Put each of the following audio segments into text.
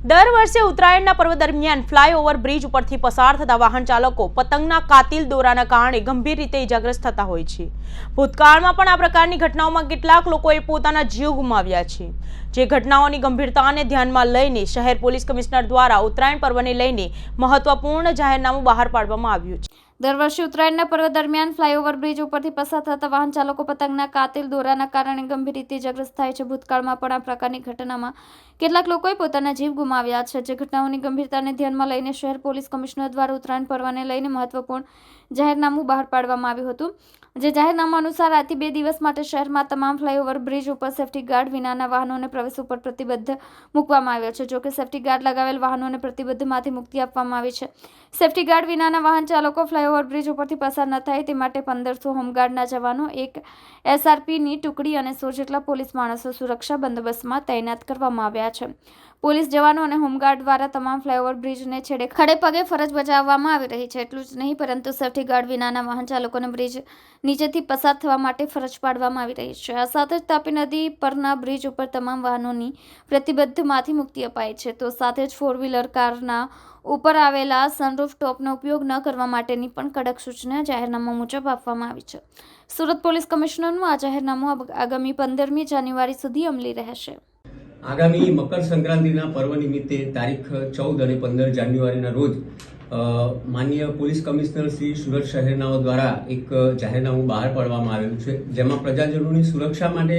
દર વર્ષે ઉત્તરાયણના પર્વ દરમિયાન ફ્લાયઓવર બ્રિજ ઉપરથી પસાર થતા વાહન ચાલકો પતંગના કાતિલ દોરાના કારણે ગંભીર રીતે ઇજાગ્રસ્ત થતા હોય છે. ભૂતકાળમાં પણ આ પ્રકારની ઘટનાઓમાં કેટલાક લોકોએ પોતાના જીવ ગુમાવ્યા છે. જે ઘટનાઓની ગંભીરતાને ધ્યાનમાં લઈને શહેર પોલીસ કમિશનર દ્વારા ઉત્તરાયણ પર્વને લઈને મહત્વપૂર્ણ જાહેરનામું બહાર પાડવામાં આવ્યું છે. દર વર્ષે ઉત્તરાયણના પર્વ દરમિયાન ફ્લાયઓવર બ્રિજ ઉપરથી પસાર થતા વાહન ચાલકો પતંગના કાતિલ દોરાના કારણે ગંભીર રીતે ઇજાગ્રસ્ત થાય છે. ભૂતકાળમાં પણ આ પ્રકારની ઘટનામાં કેટલાક લોકોએ પોતાના જીવ ગુમાવ્યા છે. જે ઘટનાઓની ગંભીરતાને ધ્યાનમાં લઈને શહેર પોલીસ કમિશનર દ્વારા ઉત્તરાયણ પર્વને લઈને મહત્વપૂર્ણ જાહેરનામું બહાર પાડવામાં આવ્યું હતું. જે જાહેરનામા અનુસાર, આજથી બે દિવસ માટે શહેરમાં તમામ ફ્લાયઓવર બ્રિજ ઉપર સેફટી ગાર્ડ વિનાના વાહનોને પ્રવેશ ઉપર પ્રતિબદ્ધ મૂકવામાં આવ્યો છે, જોકે સેફટી ગાર્ડ લગાવેલ વાહનોને પ્રતિબદ્ધમાંથી મુક્તિ આપવામાં આવી છે. સેફટી ગાર્ડ વિનાના વાહન ચાલકો ફ્લાયઓવર બ્રિજ ઉપરથી પસાર ન થાય તે માટે પંદરસો હોમગાર્ડના જવાનો, એક એસઆરપીની ટુકડી અને સો જેટલા પોલીસ માણસો સુરક્ષા બંદોબસ્તમાં તૈનાત કરવામાં આવ્યા છે. પોલીસ જવાનો અને હોમગાર્ડ દ્વારા તમામ ફ્લાયઓવર બ્રિજને છેડે ખડે પગે ફરજ બજાવવામાં આવી રહી છે. એટલું જ નહીં, પરંતુ સેફટી ગાર્ડ વિનાના વાહન ચાલકોને બ્રિજ નીચેથી પસાર થવા માટે ફરજ પાડવામાં આવી રહી છે. આ સાથે જ તાપી નદી પરના બ્રિજ ઉપર તમામ વાહનોની પ્રતિબદ્ધમાંથી મુક્તિ અપાઈ છે. તો સાથે જ ફોર વ્હીલર કારના ઉપર આવેલા સનરૂફ ટોપનો ઉપયોગ ન કરવા માટેની પણ કડક સૂચના જાહેરનામા મુજબ આપવામાં આવી છે. સુરત પોલીસ કમિશનરનું આ જાહેરનામું આગામી પંદરમી જાન્યુઆરી સુધી અમલી રહેશે. આગામી મકર સંક્રાંતિના પર્વ નિમિત્તે તારીખ ચૌદ અને પંદર જાન્યુઆરીના રોજ માન્ય પોલીસ કમિશનર શ્રી સુરત શહેરનાઓ દ્વારા એક જાહેરનામું બહાર પાડવામાં આવેલું છે, જેમાં પ્રજાજનોની સુરક્ષા માટે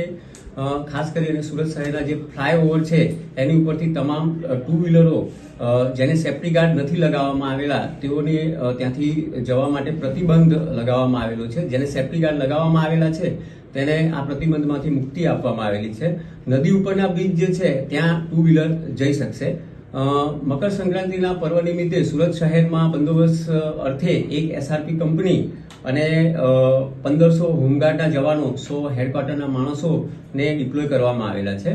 ખાસ કરીને સુરત શહેરના જે ફ્લાયઓવર છે, એની ઉપરથી તમામ ટુ વ્હીલરો જેને સેફ્ટી ગાર્ડ નથી લગાવવામાં આવેલા, તેઓને ત્યાંથી જવા માટે પ્રતિબંધ લગાવવામાં આવેલો છે, જેને સેફ્ટી ગાર્ડ લગાવવામાં આવેલા છે તેને આ પ્રતિબંધમાંથી મુક્તિ આપવામાં આવેલી છે. નદી ઉપરના બ્રિજ જે છે, ત્યાં ટુ વ્હીલર જઈ શકશે. મકર સંક્રાંતિના પર્વ નિમિત્તે સુરત શહેરમાં બંદોબસ્ત અર્થે એક એસઆરપી કંપની અને પંદરસો હોમગાર્ડના જવાનો, સો હેડક્વાર્ટરના માણસોને ડિપ્લોય કરવામાં આવેલા છે.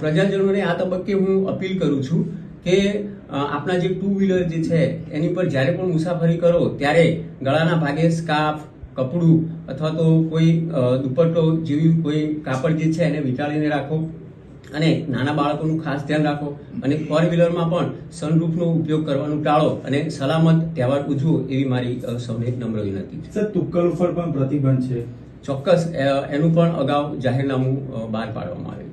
પ્રજાજનોને આ તબક્કે હું અપીલ કરું છું કે આપણા જે ટુ વ્હીલર જે છે, એની પર જ્યારે પણ મુસાફરી કરો, ત્યારે ગળાના ભાગે સ્કાર્ફ કપડું અથવા તો કોઈ દુપટ્ટો જેવી કોઈ કાપડ જે છે એને વીંટાળીને રાખો અને નાના બાળકોનું ખાસ ધ્યાન રાખો. અને ફોર વ્હીલરમાં પણ સનરૂફનો ઉપયોગ કરવાનું ટાળો અને સલામત તહેવાર ઉજવો એવી મારી સૌને નમ્ર વિનંતી છે. સર તુક્કલ ઉપર પણ પ્રતિબંધ છે. ચોક્કસ એનું પણ અગાઉ જાહેરનામું બહાર પાડવામાં આવ્યું